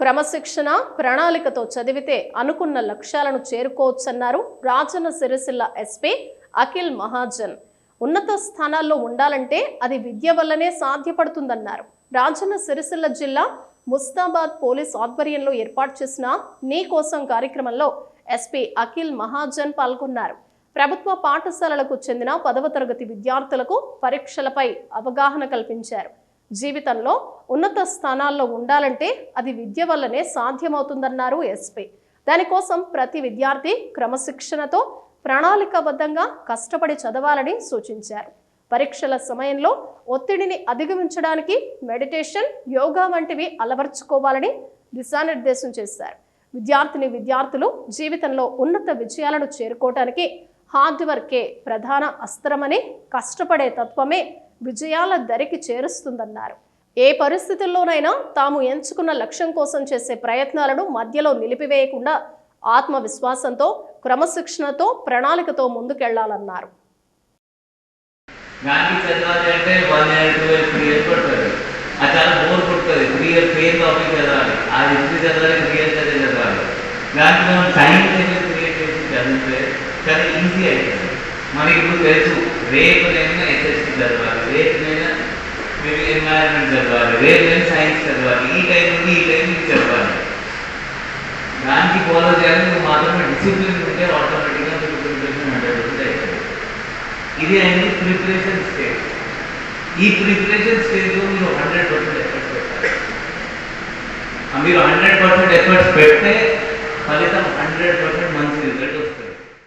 క్రమశిక్షణ ప్రణాళికతో చదివితే అనుకున్న లక్ష్యాలను చేరుకోవచ్చన్నారు రాజన్న సిరిసిల్ల ఎస్పీ అఖిల్ మహాజన్. ఉన్నత స్థానాల్లో ఉండాలంటే అది విద్య వల్లనే సాధ్యపడుతుందన్నారు. రాజన్న సిరిసిల్ల జిల్లా ముస్తాబాద్ పోలీస్ ఆధ్వర్యంలో ఏర్పాటు చేసిన నీ కోసం కార్యక్రమంలో ఎస్పీ అఖిల్ మహాజన్ పాల్గొన్నారు. ప్రభుత్వ పాఠశాలలకు చెందిన పదవ తరగతి విద్యార్థులకు పరీక్షలపై అవగాహన కల్పించారు. జీవితంలో ఉన్నత స్థానాల్లో ఉండాలంటే అది విద్య వల్లనే సాధ్యమవుతుందన్నారు ఎస్పీ. దానికోసం ప్రతి విద్యార్థి క్రమశిక్షణతో ప్రణాళికాబద్ధంగా కష్టపడి చదవాలని సూచించారు. పరీక్షల సమయంలో ఒత్తిడిని అధిగమించడానికి మెడిటేషన్ యోగా వంటివి అలవర్చుకోవాలని దిశానిర్దేశం చేశారు. విద్యార్థిని విద్యార్థులు జీవితంలో ఉన్నత విజయాలను చేరుకోవటానికి హార్డ్ వర్కే ప్రధాన అస్త్రమని కష్టపడే తత్వమే విజయాల దరికి చేరుస్తుందన్నారు. ఏ పరిస్థితుల్లోనైనా తాము ఎంచుకున్న లక్ష్యం కోసం చేసే ప్రయత్నాలను మధ్యలో నిలిపివేయకుండా ఆత్మవిశ్వాసంతో క్రమశిక్షణతో ప్రణాళికతో ముందుకెళ్ళాలన్నారు. గాంధీ చదవాలి అంటే one year two year three పడుతుంది. అది చాలా బోర్ కొడుతుంది. త్రీ ఇయర్ టాపిక్ చదవాలి. ఆ హిస్టరీ చదవాలి త్రీ చదివి చదవాలి. దాంట్లో మనం క్రియేట్ చేసి చదివితే చాలా ఈజీ అవుతుంది మనకి ఇప్పుడు తెలుసు రేపు నేను ఎస్ఎస్సి చదవాలి రేపు నేను మేబీ ఎన్వైరన్మెంట్ చదవాలి రేపు నేను సైన్స్ చదవాలి ఈ టైం నుండి ఈ టైం నుంచి చదవాలి దానికి ఫాలో చేయాలి నువ్వు మాత్రమే డిసిప్లిన్ ఉంటే ఆటోమేటిక్గా మీకు ప్రిపరేషన్ హండ్రెడ్ పర్సెంట్ అవుతుంది ఇది అనేది ప్రిపరేషన్ స్టేజ్ ఈ ప్రిపరేషన్ స్టేజ్లో మీరు హండ్రెడ్ పర్సెంట్ ఎఫర్ట్స్ పెట్టాలి ఆ మీరు హండ్రెడ్ పర్సెంట్ ఎఫర్ట్స్ పెడితే ఫలితం హండ్రెడ్ పర్సెంట్ మంచి రిజల్ట్ వస్తుంది